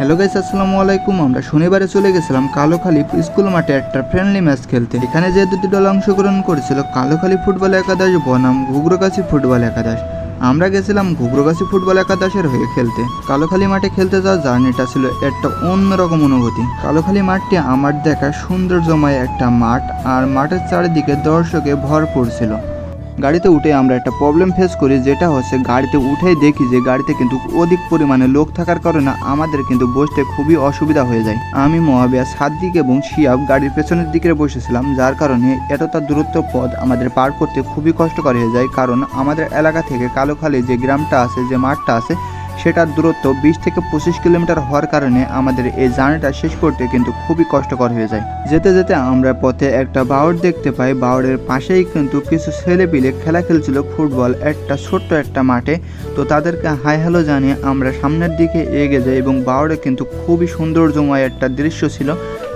Hello guys আসসালামু আলাইকুম আমরা শনিবারে চলে গেছিলাম কালোখালী স্কুল মাঠে একটা ফ্রেন্ডলি ম্যাচ খেলতে। এখানে যে দুটি দল অংশগ্রহণ করেছিল, কালোখালী ফুটবল একাদশ, বনাম ঘুগরোগাছি ফুটবল একাদশ। আমরা গেছিলাম ঘুগরোগাছি ফুটবল একাদশের হয়ে খেলতে। কালোখালী মাঠে খেলতে যাওয়ার জার্নিটা ছিল একটা অন্যরকম অনুভূতি। কালোখালী মাঠটি আমার দেখা সৌন্দর্যময় একটা মাঠ, আর মাঠের চারিদিকে দর্শকে ভরপুর ছিল। গাড়িতে উঠে আমরা একটা প্রবলেম ফেস করি, যেটা হচ্ছে গাড়িতে উঠেই দেখি যে গাড়িতে কিন্তু অধিক পরিমাণে লোক থাকার কারণে আমাদের কিন্তু বসতে খুবই অসুবিধা হয়ে যায়। আমি মহাবিয়া সাদ্দিক এবং শিয়াব গাড়ির পেছনের দিকে বসেছিলাম, যার কারণে এতটা দূরত্ব পথ আমাদের পার করতে খুবই কষ্টকর হয়ে যায়, কারণ আমাদের এলাকা থেকে কালোখালী যে গ্রামটা আছে, যে মাঠটা আছে সেটার দূরত্ব বিশ থেকে পঁচিশ কিলোমিটার হওয়ার কারণে আমাদের এই জার্নিটা শেষ করতে কিন্তু খুবই কষ্টকর হয়ে যায়। যেতে যেতে আমরা পথে একটা বাউর দেখতে পাই। বাউরের পাশেই কিন্তু কিছু ছেলে পিলে খেলা খেলছিল ফুটবল একটা ছোট্ট একটা মাঠে। তো তাদেরকে হাই হ্যালো জানিয়ে আমরা সামনের দিকে এগিয়ে যাই এবং বাউরে কিন্তু খুবই সৌন্দর্যময় একটা দৃশ্য ছিল,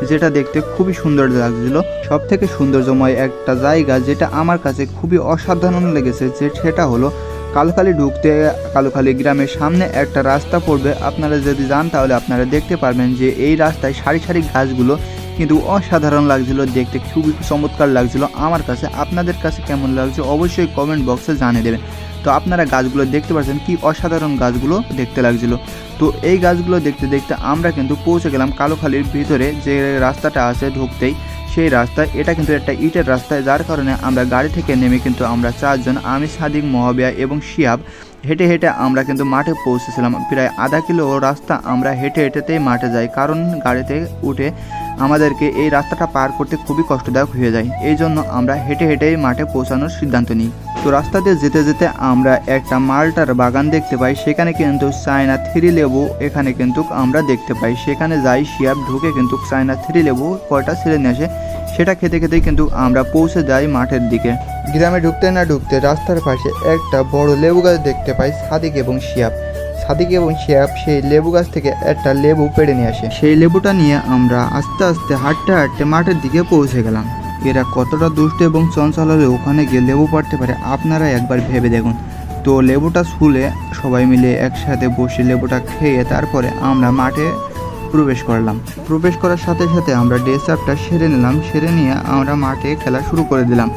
যেটা দেখতে খুবই সুন্দর লাগছিল। সব থেকে সৌন্দর্যময় একটা জায়গা যেটা আমার কাছে খুবই অসাধারণ লেগেছে, যে সেটা হলো কালোখালী ঢুকতে কালোখালী গ্রামের সামনে একটা রাস্তা পড়বে। আপনারা যদি যান তাহলে আপনারা দেখতে পারবেন যে এই রাস্তায় সারি সারি ঘাসগুলো কিন্তু অসাধারণ লাগছিল, দেখতে খুবই চমৎকার লাগছিল। আমার কাছে, আপনাদের কাছে কেমন লাগছে অবশ্যই কমেন্ট বক্সে জানিয়ে দেবেন। তো আপনারা গাছগুলো দেখতে পাচ্ছেন, কি অসাধারণ গাছগুলো দেখতে লাগছিল। তো এই গাছগুলো দেখতে দেখতে আমরা কিন্তু পৌঁছে গেলাম কালোখালীর ভিতরে, যে রাস্তাটা আছে ঢুকতেই। সেই রাস্তা এটা কিন্তু একটা ইটের রাস্তায়, যার কারণে আমরা গাড়ি থেকে নেমে কিন্তু আমরা চারজন, আমি সাদিক, মহাবিয়া এবং শিয়াব, হেঁটে হেঁটে আমরা কিন্তু মাঠে পৌঁছেছিলাম। প্রায় আধা কিলো রাস্তা আমরা হেঁটে হেঁটেতেই মাঠে যাই, কারণ গাড়িতে উঠে আমাদেরকে এই রাস্তাটা পার করতে খুবই কষ্টদায়ক হয়ে যায়। এই জন্য আমরা হেঁটে হেঁটেই মাঠে পৌঁছানোর সিদ্ধান্ত নিই। তো রাস্তা দিয়ে যেতে যেতে আমরা একটা মালটার বাগান দেখতে পাই। সেখানে কিন্তু চায়না থ্রি লেবু, এখানে কিন্তু আমরা দেখতে পাই। সেখানে যাই, শিয়াব ঢুকে কিন্তু চায়না থ্রি লেবু কয়টা ছেড়ে নিয়ে আসে, সেটা খেতে খেতেই কিন্তু আমরা পৌঁছে যাই মাঠের দিকে। গ্রামে ঢুকতে না ঢুকতে রাস্তার পাশে একটা বড় লেবু গাছ দেখতে পাই সাদিক এবং শিয়াব। সাদিক এবং শিয়াব সেই লেবু গাছ থেকে একটা লেবু পেড়ে নিয়ে আসে। সেই লেবুটা নিয়ে আমরা আস্তে আস্তে হাঁটতে হাঁটতে মাঠের দিকে পৌঁছে গেলাম। এরা কতটা দুষ্ট এবং চঞ্চল হলে ওখানে গিয়ে লেবু পাড়তে পারে আপনারা একবার ভেবে দেখুন। তো লেবুটা শুলে সবাই মিলে একসাথে বসে লেবুটা খেয়ে তারপরে আমরা মাঠে প্রবেশ করলাম। প্রবেশ করার সাথে সাথে আমরা ড্রেস আপটা সেরে নিলাম। সেরে নিয়ে আমরা মাঠে খেলা শুরু করে দিলাম।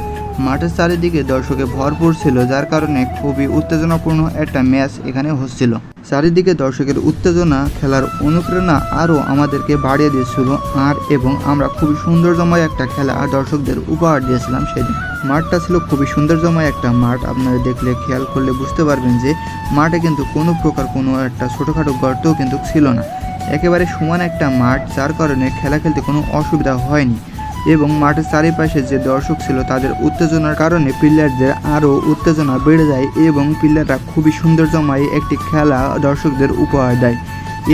মাঠের চারিদিকে দর্শকে ভরপুর ছিল, যার কারণে খুবই উত্তেজনাপূর্ণ একটা ম্যাচ এখানে হচ্ছিল। চারিদিকে দর্শকের উত্তেজনা খেলার অনুপ্রেরণা আরও আমাদেরকে বাড়িয়ে দিয়েছিল। আর এবং আমরা খুবই সৌন্দর্যময় একটা খেলা আর দর্শকদের উপহার দিয়েছিলাম সেদিন। মাঠটা ছিল খুবই সৌন্দর্যময় একটা মাঠ। আপনারা দেখলে খেয়াল করলে বুঝতে পারবেন যে মাঠে কিন্তু কোনো প্রকার কোনো একটা ছোটোখাটো গর্তও কিন্তু ছিল না। একেবারে সমান একটা মাঠ, যার কারণে খেলা খেলতে কোনো অসুবিধা হয়নি। এবং মাঠের চারিপাশে যে দর্শক ছিল তাদের উত্তেজনার কারণে প্লেয়ারদের আরও উত্তেজনা বেড়ে যায় এবং প্লেয়াররা খুবই সৌন্দর্যময় একটি খেলা দর্শকদের উপহার দেয়।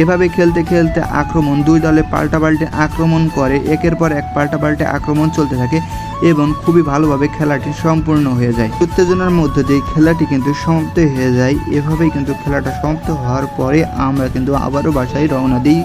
এভাবে খেলতে খেলতে আক্রমণ, দুই দলে পাল্টাপাল্টে আক্রমণ করে, একের পর এক পাল্টাপাল্টে আক্রমণ চলতে থাকে এবং খুবই ভালোভাবে খেলাটি সম্পূর্ণ হয়ে যায়। উত্তেজনার মধ্য দিয়ে খেলাটি কিন্তু সমাপ্ত হয়ে যায়। এভাবেই কিন্তু খেলাটা সমাপ্ত হওয়ার পরে আমরা কিন্তু আবারও বাসায় রওনা দিই।